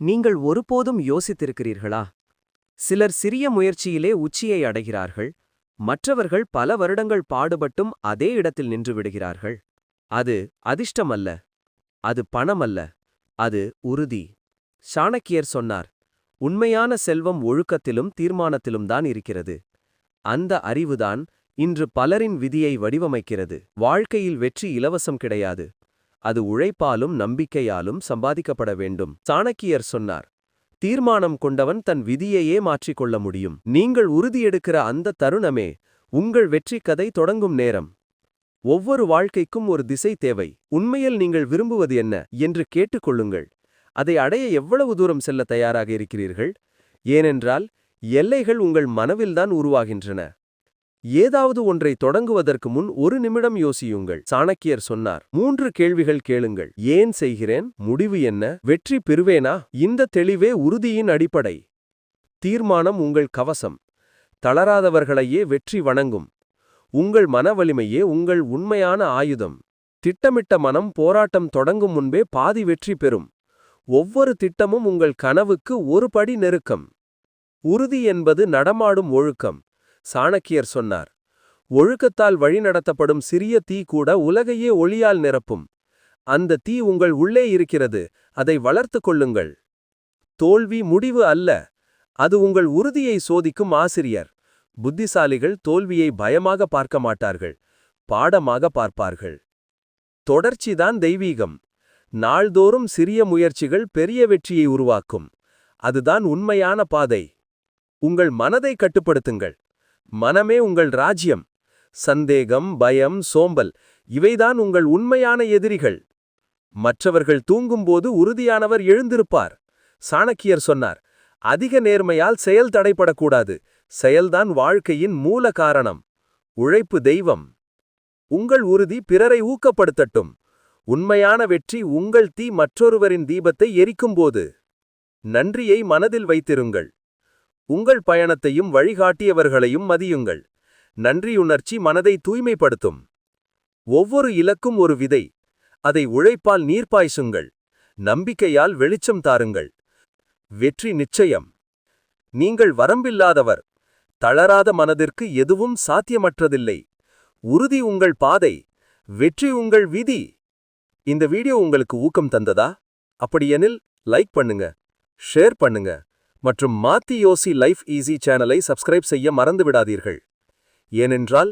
நீங்கள் ஒருபோதும் யோசித்திருக்கிறீர்களா? சிலர் சிறிய முயற்சியிலே உச்சியை அடைகிறார்கள் மற்றவர்கள் பல வருடங்கள் பாடுபட்டும் அதே இடத்தில் நின்று விடுகிறார்கள். அது அதிர்ஷ்டமல்ல அது பணமல்ல அது உறுதி. சாணக்கியர் சொன்னார் உண்மையான செல்வம் ஒழுக்கத்திலும் தீர்மானத்திலும் தான் இருக்கிறது. அந்த அறிவுதான் இன்று பலரின் விதியை வடிவமைக்கிறது. வாழ்க்கையில் வெற்றி இலவசம் கிடையாது. அது உழைப்பாலும் நம்பிக்கையாலும் சம்பாதிக்கப்பட வேண்டும். சாணக்கியர் சொன்னார் தீர்மானம் கொண்டவன் தன் விதியையே மாற்றிக்கொள்ள முடியும். நீங்கள் உறுதியெடுக்கிற அந்த தருணமே உங்கள் வெற்றி கதை தொடங்கும் நேரம். ஒவ்வொரு வாழ்க்கைக்கும் ஒரு திசை தேவை. உண்மையில் நீங்கள் விரும்புவது என்ன என்று கேட்டுக்கொள்ளுங்கள் அதை அடைய எவ்வளவு தூரம் செல்ல தயாராக இருக்கிறீர்கள்? ஏனென்றால் எல்லைகள் உங்கள் மனவில்தான் உருவாகின்றன. ஏதாவது ஒன்றை தொடங்குவதற்கு முன் ஒரு நிமிடம் யோசியுங்கள். சாணக்கியர் சொன்னார் மூன்று கேள்விகள் கேளுங்கள். ஏன் செய்கிறேன்? முடிவு என்ன? வெற்றி பெறுவேனா? இந்த தெளிவே உறுதியின் அடிப்படை. தீர்மானம் உங்கள் கவசம். தளராதவர்களையே வெற்றி வணங்கும். உங்கள் மன வலிமையே உங்கள் உண்மையான ஆயுதம். திட்டமிட்ட மனம் போராட்டம் தொடங்கும் முன்பே பாதி வெற்றி பெறும். ஒவ்வொரு திட்டமும் உங்கள் கனவுக்கு ஒரு படி நெருக்கம். உறுதி என்பது நடமாடும் ஒழுக்கம். சாணக்கியர் சொன்னார். ஒழுக்கத்தால் வழிநடத்தப்படும் சிறிய தீ கூட உலகையே ஒளியால் நிரப்பும். அந்த தீ உங்கள் உள்ளே இருக்கிறது அதை வளர்த்து கொள்ளுங்கள். தோல்வி முடிவு அல்ல அது உங்கள் உறுதியை சோதிக்கும் ஆசிரியர். புத்திசாலிகள் தோல்வியை பயமாக பார்க்க மாட்டார்கள் பாடமாக பார்ப்பார்கள். தொடர்ச்சிதான் தெய்வீகம். நாள்தோறும் சிறிய முயற்சிகள் பெரிய வெற்றியை உருவாக்கும். அதுதான் உண்மையான பாதை. உங்கள் மனதை கட்டுப்படுத்துங்கள். மனமே உங்கள் ராஜ்யம். சந்தேகம் பயம் சோம்பல் இவைதான் உங்கள் உண்மையான எதிரிகள். மற்றவர்கள் தூங்கும்போது உறுதியானவர் எழுந்திருப்பார். சாணக்கியர் சொன்னார் அதிக நேர்மையால் செயல் தடைப்படக்கூடாது செயல்தான் வாழ்க்கையின் மூல காரணம். உழைப்பு தெய்வம். உங்கள் உறுதி பிறரை ஊக்கப்படுத்தட்டும். உண்மையான வெற்றி உங்கள் தீ மற்றொருவரின் தீபத்தை எரிக்கும்போது. நன்றியை மனதில் வைத்திருங்கள். உங்கள் பயணத்தையும் வழிகாட்டியவர்களையும் மதியுங்கள். நன்றியுணர்ச்சி மனதை தூய்மைப்படுத்தும். ஒவ்வொரு இலக்கும் ஒரு விதை. அதை உழைப்பால் நீர்ப்பாய்சுங்கள் நம்பிக்கையால் வெளிச்சம் தாருங்கள். வெற்றி நிச்சயம். நீங்கள் வரம்பில்லாதவர். தளராத மனதிற்கு எதுவும் சாத்தியமற்றதில்லை. உறுதி உங்கள் பாதை. வெற்றி உங்கள் விதி. இந்த வீடியோ உங்களுக்கு ஊக்கம் தந்ததா? அப்படியெனில் லைக் பண்ணுங்க. ஷேர் பண்ணுங்க. மற்றும் மாத்தி யோசி லைஃப் ஈஸி சேனலை சப்ஸ்கிரைப் செய்ய மறந்துவிடாதீர்கள். ஏனென்றால்